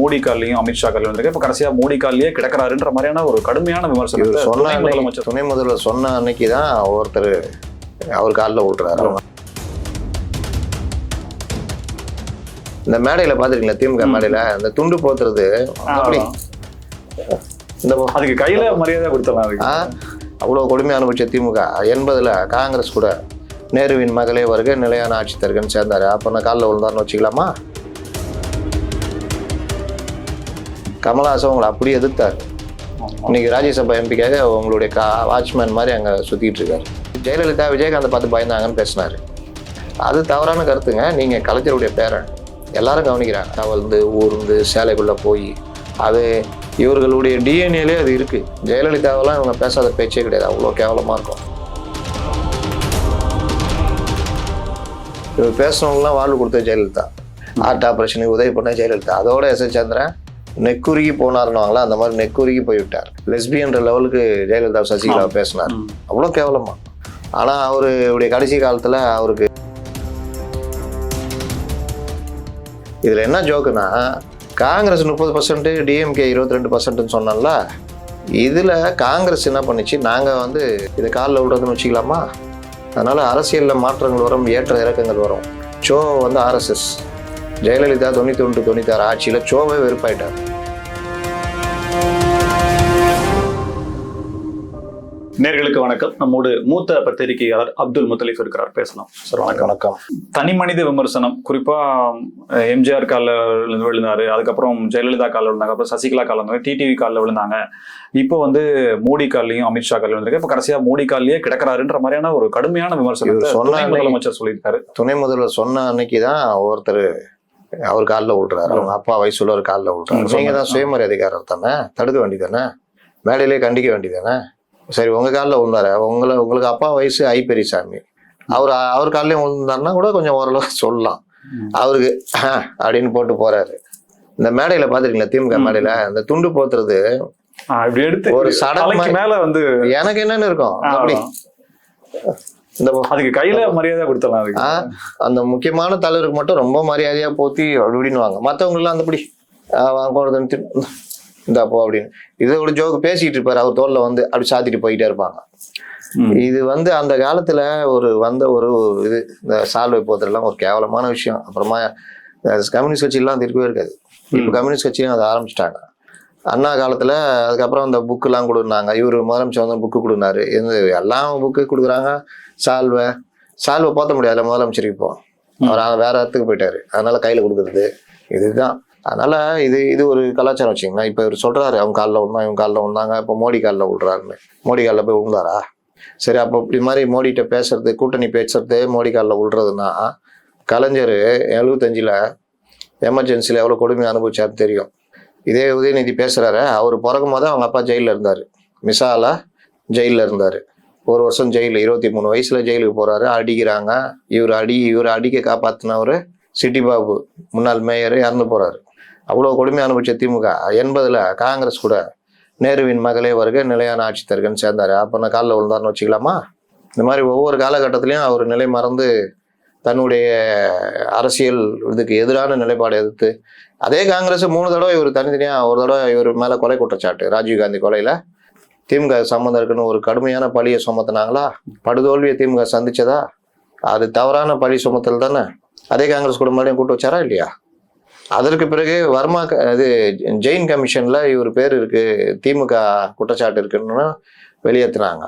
மோடி கால்லையும் அமித்ஷா கால்லையும் வந்திருக்கு. இப்ப கடைசியா மோடி கால்லயே கிடக்குறாருன்ற மாதிரியான ஒரு கடுமையான விமர்சனம் சொன்ன முதலமைச்சர் துணை முதல்வர் சொன்ன அன்னைக்கு தான் ஒருத்தர் அவர் காலில் விட்டுறாரு இந்த மேடையில பாத்துருக்கீங்களா திமுக மேடையில? இந்த துண்டு போத்துறது அப்படி. இந்த. அதுக்கு கையில மரியாதை ஆ, அவ்வளவு கொடுமை அனுபவிச்ச திமுக. எண்பதுல காங்கிரஸ் கூட நேருவின் மகளே வருக நிலையான ஆட்சி தருகன்னு சேர்ந்தாரு. அப்ப நான் காலில் விழுந்தாருன்னு வச்சுக்கலாமா? கமலஹாசன் உங்களை அப்படி எதிர்த்தாரு. இன்னைக்கு ராஜ்யசபா எம்பிக்காக உங்களுடைய கா வாட்ச்மேன் மாதிரி அங்கே சுற்றிட்டு இருக்காரு. ஜெயலலிதா விஜயகாந்த் பார்த்து பயந்தாங்கன்னு பேசினாரு. அது தவறான கருத்துங்க. நீங்கள் கலைஞருடைய பேரன். எல்லாரும் கவனிக்கிறாங்க. தவழ்ந்து ஊர்ந்து சேலைக்குள்ளே போய் அது இவர்களுடைய டிஎன்ஏலே அது இருக்குது ஜெயலலிதாவெல்லாம் இவங்க பேசாத பேச்சே கிடையாது. அவ்வளோ கேவலமாக இருக்கும். இவர் பேசுனவங்களாம் வாழ்வு கொடுத்த ஜெயலலிதா. ஹார்ட் ஆப்ரேஷனுக்கு உதவி பண்ண ஜெயலலிதா. அதோட எஸ் சந்திரன் நெக்குருகி போனாருன்னாங்களா அந்த மாதிரி நெக்குருகி போய்விட்டார். லெஸ்பியன்ற லெவலுக்கு ஜெயலலிதா சசிகலா பேசினார். அவ்வளோ கேவலமா. ஆனால் அவருடைய கடைசி காலத்தில் அவருக்கு இதில் என்ன ஜோக்குன்னா காங்கிரஸ் முப்பது பர்சன்ட் டிஎம்கே இருபத்தி ரெண்டு பர்சன்ட்னு சொன்னோம்ல இதில் காங்கிரஸ் என்ன பண்ணுச்சு நாங்கள் வந்து இதை காலில் விடுறதுன்னு வச்சுக்கலாமா? அதனால் அரசியலில் மாற்றங்கள் வரும் ஏற்ற இறக்கங்கள் வரும். சோ வந்து ஆர்எஸ்எஸ் ஜெயலலிதா தொண்ணூற்றி ஒன்று தொண்ணூத்தாறு ஆட்சியில் சோவே வெறுப்பாயிட்டார். நேர்களுக்கு வணக்கம். நம்மோடு மூத்த பத்திரிகையாளர் அப்துல் முத்தலிஃப் இருக்கிறார். பேசலாம். சார் வணக்கம். வணக்கம். தனி மனித விமர்சனம். குறிப்பா எம்ஜிஆர் காலில் விழுந்து- விழுந்தாரு. அதுக்கப்புறம் ஜெயலலிதா காலில் விழுந்தாங்க. அப்புறம் சசிகலா காலில் விழுந்தாங்க. டிடிவி காலில் விழுந்தாங்க. இப்போ வந்து மோடி கால்லையும் அமித்ஷா காலில் விழுந்திருக்கு. இப்போ கடைசியா மோடி கால்லயே கிடக்குறாருன்ற மாதிரியான ஒரு கடுமையான விமர்சனம் சொன்ன முதலமைச்சர் சொல்லியிருக்காரு. துணை முதல்வர் சொன்ன அன்னைக்கு தான் ஒருத்தர் அவர் காலில் விழுறாரு அவங்க அப்பா வயசுல ஒரு காலில் விழுறாரு ம், நீங்க தான் சுயமரியாதைக்காரர் தானே தடுக்க வேண்டியதானே மேடையிலே கண்டிக்க வேண்டியதானே சரி உங்க காலில் விழுந்தாரு உங்களை உங்களுக்கு அப்பா வயசு ஐ பெரியசாமி. அவர் அவர் காலிலையும் விழுந்தாருன்னா கூட கொஞ்சம் ஓரளவு சொல்லலாம். அவருக்கு அப்படின்னு போட்டு போறாரு. இந்த மேடையில பாத்துருக்கீங்களா திமுக. மேடையில? இந்த துண்டு போத்துறது ஒரு சடங்கு மேல வந்து எனக்கு என்னன்னு இருக்கும். அப்படி. அதுக்கு கையில மரியாதை ஆ, அந்த முக்கியமான தலைவருக்கு மட்டும் ரொம்ப மரியாதையா போத்தி அப்படின்னுவாங்க மற்றவங்க எல்லாம் அந்தபடி வாங்க இந்த போ அப்படின்னு. இதை ஒரு ஜோக்கு பேசிட்டு இருப்பாரு. அவர் தோல்ல வந்து அப்படி சாத்திட்டு போயிட்டே இருப்பாங்க. இது வந்து அந்த காலத்துல ஒரு வந்த ஒரு இது இந்த சால்வை போத்துறதுலாம் ஒரு கேவலமான விஷயம். அப்புறமா கம்யூனிஸ்ட் கட்சியெல்லாம் இருக்கவே இருக்காது. இப்போ. கம்யூனிஸ்ட் கட்சியும் அதை ஆரம்பிச்சிட்டாங்க. அண்ணா காலத்தில் அதுக்கப்புறம் அந்த புக்கெலாம் கொடுனாங்க இவர் முதலமைச்சர் வந்து புக்கு கொடுனாரு. இந்த எல்லாம் புக்கு கொடுக்குறாங்க. சால்வை சால்வை போற்ற முடியாது முதலமைச்சருக்கு இப்போ. அவர் வேற இடத்துக்கு போயிட்டாரு. அதனால கையில் கொடுக்குறது. இதுதான். அதனால இது இது ஒரு கலாச்சாரம் வச்சிங்கன்னா இப்போ இவர் சொல்றாரு அவங்க காலில் விழுந்தா இவங்க காலில் விழுந்தாங்க. இப்போ மோடி காலில் விழுறாருன்னு. மோடி காலில் போய் விழுந்தாரா? சரி அப்போ இப்படி மாதிரி மோடிகிட்ட பேசுறது கூட்டணி பேசுறது மோடி காலில் விழுறதுன்னா கலைஞர் எழுபத்தஞ்சில் எமர்ஜென்சியில் எவ்வளோ கொடுமை அனுபவிச்சாருன்னு தெரியும். இதே உதயநிதி பேசுகிறாரு அவர் பிறக்கும் போது அவங்க அப்பா ஜெயிலில் இருந்தார். மிசாலா ஜெயிலில் இருந்தார். ஒரு வருஷம் ஜெயிலில் இருபத்தி மூணு வயசில் ஜெயிலுக்கு போகிறாரு அடிக்கிறாங்க. இவர் அடி இவர் அடிக்க காப்பாற்றினவர் சிட்டி பாபு. முன்னாள் மேயர் இறந்து போகிறாரு அவ்வளோ கொடுமை அனுபவிச்ச திமுக. எண்பதில் காங்கிரஸ் கூட நேருவின் மகளே வருக நிலையான ஆட்சி தருகன்னு சேர்ந்தாரு. அப்போ நான் காலில் விழுந்தாருன்னு வச்சுக்கலாமா? இந்த மாதிரி ஒவ்வொரு காலகட்டத்திலையும் அவர் நிலை மறந்து தன்னுடைய அரசியல் இதுக்கு எதிரான நிலைப்பாடு எதிர்த்து அதே காங்கிரஸ் மூணு தடவை இவர் தனித்தனியா ஒரு தடவை இவர் மேல கொலை குற்றச்சாட்டு ராஜீவ்காந்தி கொலையில. திமுக சம்மந்தம் இருக்குன்னு ஒரு கடுமையான பழியை சுமத்துனாங்களா? படுதோல்வியை திமுக சந்திச்சதா? அது தவறான பழி சுமத்தல் தானே? அதே காங்கிரஸ் கூட மறுபடியும் கூட்டு வச்சாரா இல்லையா? அதற்கு பிறகு வர்மா இது ஜெயின் கமிஷன்ல இவர் பேர் இருக்கு திமுக குற்றச்சாட்டு இருக்குன்னு வெளியேத்துனாங்க.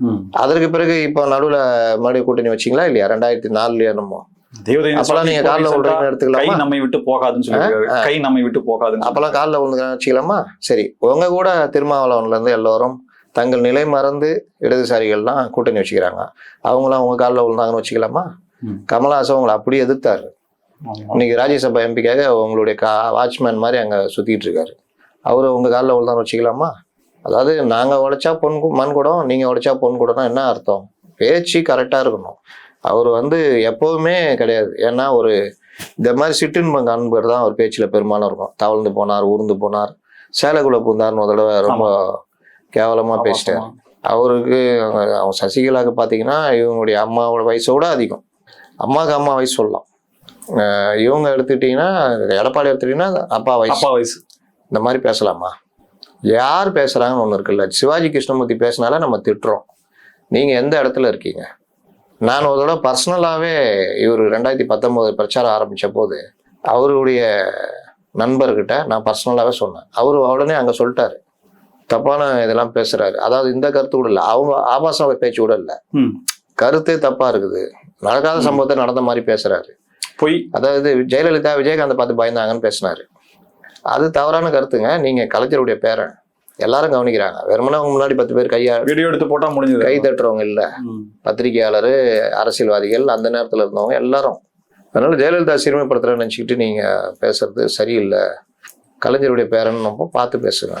ம். அதற்கு பிறகு இப்போ நடுவுல மறுபடியும் கூட்டணி வச்சீங்களா இல்லையா? ரெண்டாயிரத்தி நாலுலயா என்னமோ. தேவதையின் அப்பெல்லாம் நீங்க சுவாமி காலில் போய் விடுறீங்கன்னு கை எடுத்துக்கலாமா? நம்மை விட்டு போகாதுன்னு. கை நம்மை விட்டு போகாதுன்னு அப்பெல்லாம் காலில் விழுந்துக்கிறான்னு வச்சுக்கலாமா? சரி உங்க கூட திருமாவளவன்ல இருந்து எல்லோரும் தங்கள் நிலை மறந்து இடதுசாரிகள்லாம் கூட்டணி வச்சுக்கிறாங்க. அவங்களாம் உங்க காலில் விழுந்தாங்கன்னு வச்சுக்கலாமா. கமலஹாசன் உங்களை அப்படி எதிர்த்தாரு. இன்னைக்கு ராஜ்யசபா எம்பிக்காக உங்களுடைய கா வாட்ச்மேன் மாதிரி அங்க சுத்திட்டு இருக்காரு. அவரு உங்க காலில் விழுந்தான்னு வச்சுக்கலாமா? அதாவது நாங்க உடைச்சா பொன் மண் குடம் நீங்க உடைச்சா பொன் குடம்னா என்ன அர்த்தம்? பேச்சு கரெக்டா இருக்கணும். அவர் வந்து எப்போதுமே கிடையாது. ஏன்னா ஒரு இந்த மாதிரி சிற்றின்பம் காண்பர் தான் அவர் பேச்சில் பெரும்பாலும் இருக்கும். தவழ்ந்து போனார் ஊர்ந்து போனார் சேலைக்குள்ள பூந்தார்னு ஒரு தடவை ரொம்ப கேவலமா ஆமா, பேசிட்டார். அவருக்கு அவங்க- சசிகலாவுக்கு பார்த்தீங்கன்னா இவங்களுடைய அம்மாவோட வயசோட அதிகம். அம்மாவுக்கு அம்மா வயசு சொல்லலாம். இவங்க எடுத்துக்கிட்டீங்கன்னா எடப்பாடி எடுத்துக்கிட்டீங்கன்னா அப்பா வயசு. அப்பா வயசு. இந்த மாதிரி பேசலாமா? யார் பேசுறாங்கன்னு ஒன்று இருக்குல்ல. சிவாஜி கிருஷ்ணமூர்த்தி பேசினாலே நம்ம திட்டுறோம். நீங்க எந்த இடத்துல இருக்கீங்க? நான் ஒரு தடவை பர்சனலாகவே இவர் ரெண்டாயிரத்தி பத்தொம்போது பிரச்சாரம் ஆரம்பிச்ச போது அவருடைய நண்பர்கிட்ட நான் பர்சனலாகவே சொன்னேன். அவர் உடனே அங்கே சொல்லிட்டாரு. தப்பான இதெல்லாம் பேசுறாரு. அதாவது இந்த கருத்து கூட இல்லை. அவங்க ஆபாச பேச்சு கூட இல்லை. கருத்தே தப்பா இருக்குது. நடக்காத சம்பவத்தை நடந்த மாதிரி பேசுறாரு. பொய். அதாவது ஜெயலலிதா விஜயகாந்த் பார்த்து பயந்தாங்கன்னு பேசினாரு. அது தவறான கருத்துங்க. நீங்க கலைஞருடைய பேரன். எல்லாரும் கவனிக்கிறாங்க. வெறுமனே அவங்க முன்னாடி பத்து பேர் கையா வீடியோ எடுத்து போட்டா முடிஞ்சது. கை தட்டுறவங்க இல்ல. பத்திரிகையாளர் அரசியல்வாதிகள் அந்த நேரத்துல இருந்தவங்க எல்லாரும். அதனால ஜெயலலிதா சிறுமைப்படுத்துறேன்னு நினச்சிக்கிட்டு நீங்க பேசுறது சரியில்லை. கலைஞருடைய பேரன் நம்ம பார்த்து பேசுங்க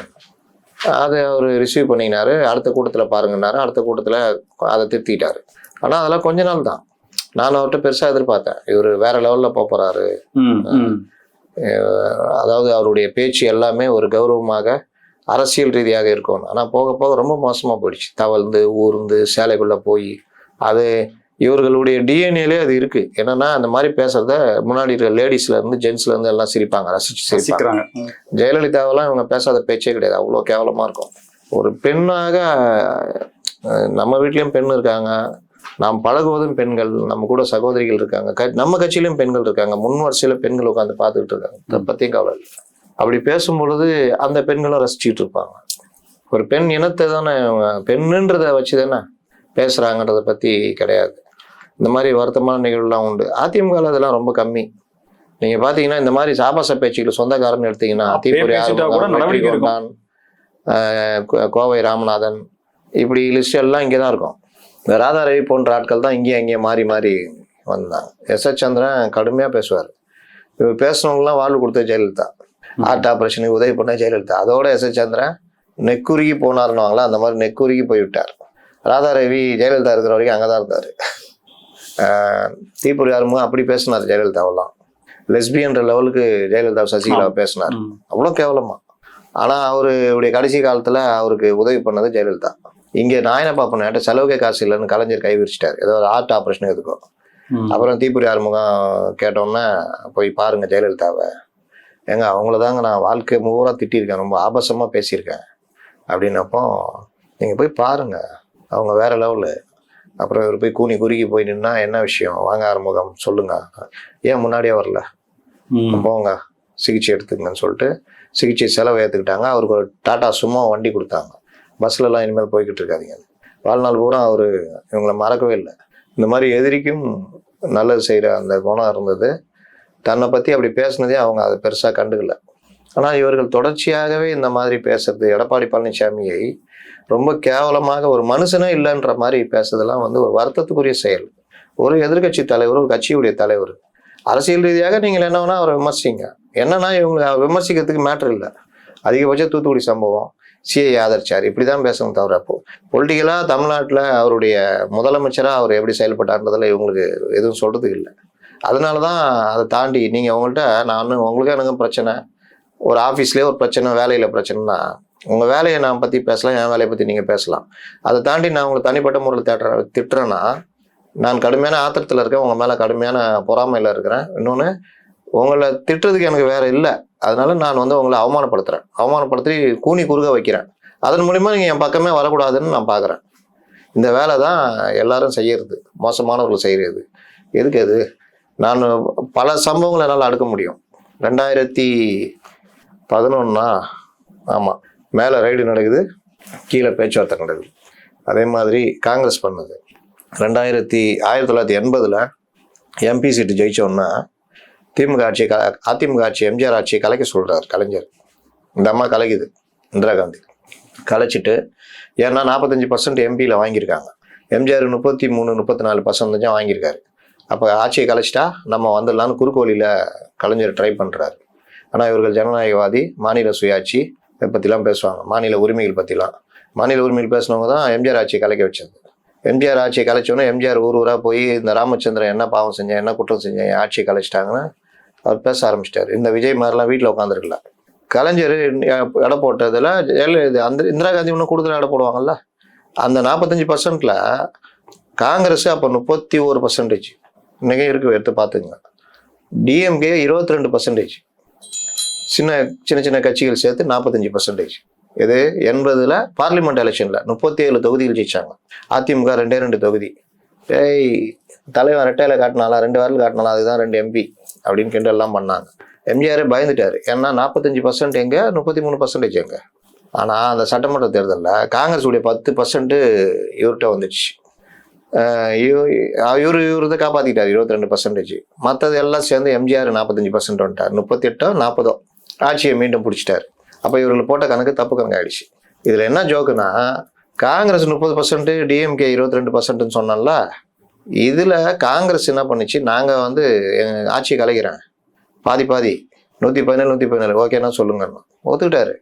அதை அவர் ரிசீவ் பண்ணிக்கினாரு அடுத்த கூட்டத்தில் பாருங்கன்னாரு. அடுத்த கூட்டத்தில் அதை திருத்திட்டாரு. ஆனால் அதெல்லாம் கொஞ்ச நாள் தான். நான் அவர்கிட்ட பெருசாக எதிர்பார்த்தேன். இவர் வேற லெவலில் போக போறாரு. ம், ம். அதாவது அவருடைய பேச்சு எல்லாமே ஒரு கௌரவமாக அரசியல் ரீதியாக இருக்கும் ஆனால் போக போக ரொம்ப மோசமாக போயிடுச்சு. தவழ்ந்து ஊர்ந்து சேலைக்குள்ளே போய் அது இவர்களுடைய டிஎன்ஏலே அது இருக்கு. என்னன்னா அந்த மாதிரி பேசுறத முன்னாடி இருக்க லேடிஸ்ல இருந்து ஜென்ஸ்ல இருந்து எல்லாம் சிரிப்பாங்க ரசிச்சு சிரிப்பாங்க. ஜெயலலிதாவெல்லாம் இவங்க பேசாத பேச்சே கிடையாது. அவ்வளோ கேவலமா இருக்கும். ஒரு பெண்ணாக நம்ம வீட்லயும் பெண் இருக்காங்க. நாம் பழகுவதும் பெண்கள். நம்ம கூட சகோதரிகள் இருக்காங்க. க- நம்ம கட்சியிலும் பெண்கள் இருக்காங்க. முன் வரிசையில பெண்கள் உட்காந்து பார்த்துக்கிட்டு இருக்காங்க. இதை பத்தியும் கவலை இல்லை. அப்படி பேசும் பொழுது அந்த பெண்களும் ரசிச்சுட்டு இருப்பாங்க. ஒரு பெண் இனத்தை தானே பெண்ணுன்றதை வச்சு தானே பேசுறாங்கன்றத பத்தி கிடையாது. இந்த மாதிரி வருத்தமான நிகழ்வுலாம் உண்டு. அதிமுக இதெல்லாம் ரொம்ப கம்மி. நீங்க பாத்தீங்கன்னா இந்த மாதிரி சாபாச பேச்சுகள் சொந்தக்காரன் எடுத்தீங்கன்னா அப்பயே தீபுரி பேசிட்டா கூட ஆறுமுகம், நடவடிக்கை வெற்றி இருக்கும். கொண்டான், ஆஹ் கோ- கோவை ராமநாதன் இப்படி லிஸ்ட் எல்லாம் இங்கே தான் இருக்கும். இந்த ராதா ரவி போன்ற ஆட்கள் தான் இங்கேயும் அங்கேயும் மாறி மாறி வந்தாங்க. எஸ் எஸ் சந்திரன் கடுமையாக பேசுவார். இவர் பேசுனவங்களாம் வாழ்வு கொடுத்த ஜெயலலிதா. ஹார்ட் ஆப்ரேஷனுக்கு உதவி பண்ண ஜெயலலிதா. அதோட எஸ். எஸ் சந்திரன் நெக்குருகி போனாருன்னுவாங்களா அந்த மாதிரி நெக்குருகி போய் விட்டார் ராதா ரவி ஜெயலலிதா இருக்கிற வரைக்கும் அங்கே தான் இருந்தார். தீபுரி ஆறுமுகம் அப்படி பேசினார் ஜெயலலிதாவெல்லாம். லெஸ்பியன்ற லெவலுக்கு ஜெயலலிதா சசிகலா பேசினார். அவ்வளோ கேவலமா. ஆனால் அவருடைய கடைசி காலத்தில் அவருக்கு உதவி பண்ணது ஜெயலலிதா. இங்கே நாயன பாப்பன் செலவுக்கே காசு இல்லைன்னு கலைஞர் கை விரிச்சிட்டார். ஏதோ ஒரு ஹார்ட் ஆப்ரேஷன் எதுக்கும் ம். அப்புறம் தீபுரி ஆறுமுகம் கேட்டோன்னே போய் பாருங்க ஜெயலலிதாவை. ஏங்க அவங்கள தாங்க நான் வாழ்க்கை பூரா திட்டியிருக்கேன். ரொம்ப ஆபாசமாக பேசியிருக்கேன். அப்படின்னப்போ நீங்கள் போய் பாருங்க. அவங்க வேற லெவலு அப்புறம் இவர் போய் கூனி குறுகி போய் நின்னா என்ன விஷயம்? வாங்க ஆறுமுகம் சொல்லுங்க. ஏன் முன்னாடியே வரல. போங்க. சிகிச்சை எடுத்துக்கங்கன்னு சொல்லிட்டு சிகிச்சை செலவு ஏற்றுக்கிட்டாங்க அவருக்கு ஒரு டாடா சும்மா வண்டி கொடுத்தாங்க. பஸ்லலாம் இனிமேல் போய்கிட்டு இருக்காதீங்க வாழ்நாள் பூரா அவர் இவங்களை மறக்கவே இல்லை. இந்த மாதிரி எதிரிக்கும் நல்லது செய்கிற அந்த குணம் இருந்தது. தன்னை பற்றி அப்படி பேசுனதே அவங்க அதை பெருசாக கண்டுக்கல. ஆனால் இவர்கள் தொடர்ச்சியாகவே இந்த மாதிரி பேசுறது எடப்பாடி பழனிசாமியை ரொம்ப கேவலமாக ஒரு மனுஷனே இல்லைன்ற மாதிரி பேசுறதெல்லாம் வந்து ஒரு வருத்தத்துக்குரிய செயல். ஒரு எதிர்க்கட்சி தலைவர் ஒரு கட்சியுடைய தலைவர். அரசியல் ரீதியாக நீங்கள் என்ன வேணால் அவரை விமர்சிங்க. என்னன்னா இவங்க விமர்சிக்கிறதுக்கு மேட்ரு இல்லை. அதிகபட்ச தூத்துக்குடி சம்பவம் சிஐ ஆதரிச்சார். இப்படி தான் பேசணும் தவிர அப்போ பொலிட்டிக்கலாக தமிழ்நாட்டில் அவருடைய முதலமைச்சராக அவர் எப்படி செயல்பட்டார்ன்றதில் இவங்களுக்கு எதுவும் சொல்கிறதுக்கு இல்லை. அதனால தான் அதை தாண்டி நீங்கள் உங்கள்கிட்ட நான் உங்களுக்கு எனக்கு பிரச்சனை. ஒரு ஆஃபீஸ்லேயே ஒரு பிரச்சனை வேலையில் பிரச்சனைனா உங்கள் வேலையை நான் பற்றி பேசலாம் என் வேலையை பற்றி நீங்கள் பேசலாம். அதை தாண்டி நான் உங்களை தனிப்பட்ட முறையில் தேட்டுற திட்டுறேன்னா நான் கடுமையான ஆத்திரத்தில் இருக்கேன் உங்கள் மேலே கடுமையான பொறாமையில் இருக்கிறேன். இன்னொன்று உங்களை திட்டுறதுக்கு எனக்கு வேற இல்லை. அதனால நான் வந்து உங்களை அவமானப்படுத்துகிறேன் அவமானப்படுத்தி கூனி குறுக வைக்கிறேன். அதன் மூலிமா நீங்கள் என் பக்கமே வரக்கூடாதுன்னு நான் பார்க்குறேன் இந்த வேலை தான் எல்லாரும் செய்யறது மோசமானவர்கள் செய்கிறது எதுக்கு அது? நான் பல சம்பவங்களை என்னால் அடுக்க முடியும். ரெண்டாயிரத்தி பதினொன்னா ஆமாம் மேலே ரைடு நடக்குது கீழே பேச்சுவார்த்தை நடக்குது. அதே மாதிரி காங்கிரஸ் பண்ணது. ரெண்டாயிரத்தி ஆயிரத்தி தொள்ளாயிரத்தி எண்பதில் எம்பி சீட்டு ஜெயித்தோன்னா திமுக ஆட்சியை க அதிமுக ஆட்சி எம்ஜிஆர் ஆட்சியை கலைக்க சொல்கிறார் கலைஞர். இந்த அம்மா கலைக்குது இந்திரா காந்தி. கலைச்சிட்டு ஏன்னா நாற்பத்தஞ்சு பர்சன்ட் எம்பியில் வாங்கியிருக்காங்க. எம்ஜிஆர் முப்பத்தி மூணு முப்பத்தி நாலு பர்சன்டேஜாக வாங்கியிருக்காரு. அப்போ ஆட்சியை கலைச்சிட்டா நம்ம வந்துடலான்னு குறுக்கு வழியில் கலைஞர் ட்ரை பண்ணுறாரு ஆனால் இவர்கள் ஜனநாயகவாதி மாநில சுயாட்சி இதை பற்றிலாம் பேசுவாங்க. மாநில உரிமைகள் பற்றிலாம் மாநில உரிமைகள் பேசினவங்க தான் எம்ஜிஆர் ஆட்சியை கலைக்க வச்சது. எம்ஜிஆர் ஆட்சியை கலைச்சோன்னே எம்ஜிஆர் ஊர் ஊராக போய் இந்த ராமச்சந்திரன் என்ன பாவம் செஞ்சேன் என்ன குற்றம் செஞ்சேன் என் ஆட்சியை கலைச்சிட்டாங்கன்னு அவர் பேச ஆரம்பிச்சிட்டாரு. இந்த விஜய் மாதிரிலாம் வீட்டில் உட்காந்துருக்கல கலைஞர் எடை போட்டதில் ஜெயலலிதா அந்த இந்திரா காந்தி இன்னும் கூடுதலாக எடை போடுவாங்கல்ல? அந்த நாற்பத்தஞ்சு பர்சன்ட்டில் காங்கிரஸ் அப்போ முப்பத்தி ஒரு பர்சன்டேஜ் மிக இருக்கு எடுத்து பார்த்துங்க. டிஎம்கே இருபத்தி ரெண்டு பர்சன்டேஜ் சின்ன சின்ன சின்ன கட்சிகள் சேர்த்து நாற்பத்தஞ்சு பர்சன்டேஜ் இது எண்பதில் பார்லிமெண்ட் எலெக்ஷனில் முப்பத்தி ஏழு தொகுதிகள் ஜெயிச்சாங்க. அதிமுக ரெண்டே ரெண்டு தொகுதி. ஏய் தலைவன் ரெட்டையில் காட்டினாலா ரெண்டு வாரில் காட்டினாலா அதுதான் ரெண்டு எம்பி அப்படின்னு கிண்டெல்லாம் பண்ணாங்க. எம்ஜிஆரே பயந்துட்டார். ஏன்னா நாற்பத்தஞ்சு பர்சன்ட் எங்கே? முப்பத்தி மூணு பர்சன்டேஜ் எங்கே? ஆனால் அந்த சட்டமன்ற தேர்தலில் காங்கிரஸ் உடைய பத்து பர்சன்ட்டு இவர்கிட்ட வந்துச்சு. இவர் இவரு தான் காப்பாற்றிக்கிட்டார் இருபத்தி ரெண்டு பர்சன்டேஜ் மற்றது எல்லாம் சேர்ந்து எம்ஜிஆர் நாற்பத்தஞ்சு பர்சன்ட் வந்துட்டார். முப்பத்தெட்டோ நாற்பதோ ஆட்சியை மீண்டும் பிடிச்சிட்டாரு. அப்போ இவர்கள் போட்ட கணக்கு தப்பு கணக்கு ஆயிடுச்சு. இதில் என்ன ஜோக்குன்னா காங்கிரஸ் முப்பது பர்சன்ட் டிஎம்கே இருபத்தி ரெண்டு பர்சன்ட்னு சொன்னோம்ல இதில் காங்கிரஸ் என்ன பண்ணுச்சு நாங்கள் வந்து எங்கள் ஆட்சியை கலைக்கிறேன். பாதி பாதி. நூற்றி பதினேழு நூற்றி பதினேழு. ஓகேன்னா சொல்லுங்க ஒத்துக்கிட்டாரு.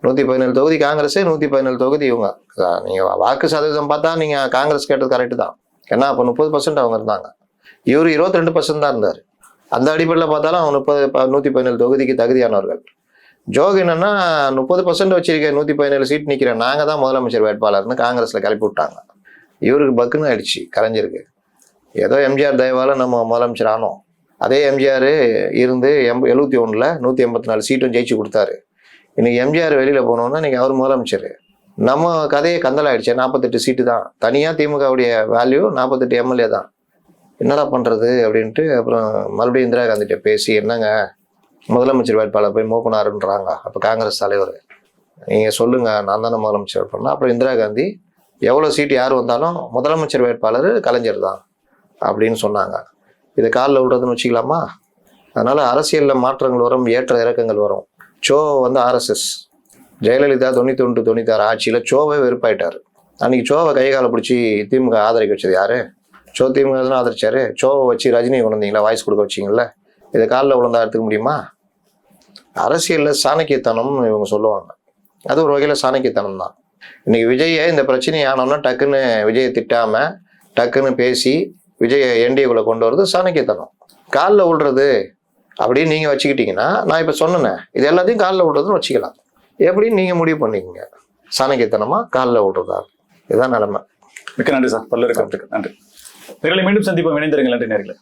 நூற்றி பதினேழு தொகுதி காங்கிரஸ் நூற்றி பதினேழு தொகுதி இவங்க. நீங்கள் வாக்கு சதவீதம் பார்த்தா நீங்கள் காங்கிரஸ் கேட்டது கரெக்டு தான். ஏன்னா அப்போ முப்பது பர்சன்ட் அவங்க இருந்தாங்க. இவர் இருபத்தி ரெண்டு பர்சன்ட் தான் இருந்தார். அந்த அடிப்படையில் பார்த்தாலும் அவங்க முப்பது ப- பதினேழு தொகுதிக்கு தகுதியானவர்கள். ஜோக் என்னன்னா முப்பது பர்சன்ட் வச்சிருக்க நூற்றி பதினேழு சீட் நிற்கிறேன் நாங்கள் தான் முதலமைச்சர் வேட்பாளர்னு காங்கிரஸில் கிளப்பி விட்டாங்க. இவருக்கு பக்குன்னு ஆயிடுச்சு கரைஞ்சிருக்கு. ஏதோ எம்ஜிஆர் தயவால் நம்ம முதலமைச்சர் ஆனோம். அதே எம்ஜிஆர் இருந்து எம் எழுபத்தி ஒன்றில் நூற்றி எண்பத்தி நாலு சீட்டும் ஜெயிச்சு கொடுத்தாரு. இன்னைக்கு எம்ஜிஆர் வெளியில் போனோம்னா இன்னைக்கு அவர் முதலமைச்சர். நம்ம கதையை கந்தலாயிடுச்சு. நாற்பத்தெட்டு சீட்டு தான். தனியாக திமுகவுடைய வேல்யூ நாற்பத்தெட்டு எம்எல்ஏ தான். என்னடா பண்ணுறது அப்படின்ட்டு அப்புறம் மறுபடியும் இந்திரா காந்திகிட்ட பேசி என்னங்க? முதலமைச்சர் வேட்பாளர் போய் மூப்பனாருன்றாங்க. அப்போ காங்கிரஸ் தலைவர். நீங்கள் சொல்லுங்கள் நான் தானே முதலமைச்சர் வேட்பாளர் அப்புறம் இந்திரா காந்தி எவ்வளோ சீட்டு யார் வந்தாலும் முதலமைச்சர் வேட்பாளர் கலைஞர் தான் அப்படின்னு சொன்னாங்க. இதை காலில் விடுறதுன்னு வச்சுக்கலாமா? அதனால் அரசியலில் மாற்றங்கள் வரும் ஏற்ற இறக்கங்கள் வரும். சோ வந்து ஆர்எஸ்எஸ். ஜெயலலிதா தொண்ணூத்தி ஒன்று தொண்ணூத்தாறு ஆட்சியில் சோவை வெறுப்பாயிட்டார். அன்னைக்கு சோவை கை காலை பிடிச்சி திமுக ஆதரிக்க வச்சது யாரு? சோ திமுக தானே ஆதரிச்சாரு? சோவை வச்சு ரஜினி கொண்டு வந்தீங்களா? வாய்ஸ் கொடுக்க வச்சீங்கல்ல? இதை காலில் விழுந்தா எடுத்துக்க முடியுமா? அரசியலில் சாணக்கியத்தனம்னு இவங்க சொல்லுவாங்க. அது ஒரு வகையில் சாணக்கியத்தனம் தான். இன்னைக்கு விஜயை இந்த பிரச்சனை ஆனோம்னா டக்குன்னு விஜயை திட்டாம டக்குன்னு பேசி விஜயை என்டிஏக்குள்ளே கொண்டு வரது சாணக்கியத்தனம். காலில் விழுறது அப்படின்னு நீங்க வச்சுக்கிட்டீங்கன்னா நான் இப்ப சொன்னேனே இது எல்லாத்தையும் காலில் விடுறதுன்னு வச்சுக்கலாம். எப்படின்னு நீங்க முடிவு பண்ணிக்கங்க. சாணக்கியத்தனமா காலில் விடுறதா? இதுதான் நிலைமை. மிக்க நன்றி சார். பல்வேறு கருத்துக்கு நன்றி. நேர்களை மீண்டும் சந்திப்போம். இணைந்திருங்கள். நன்றி நேர்களை.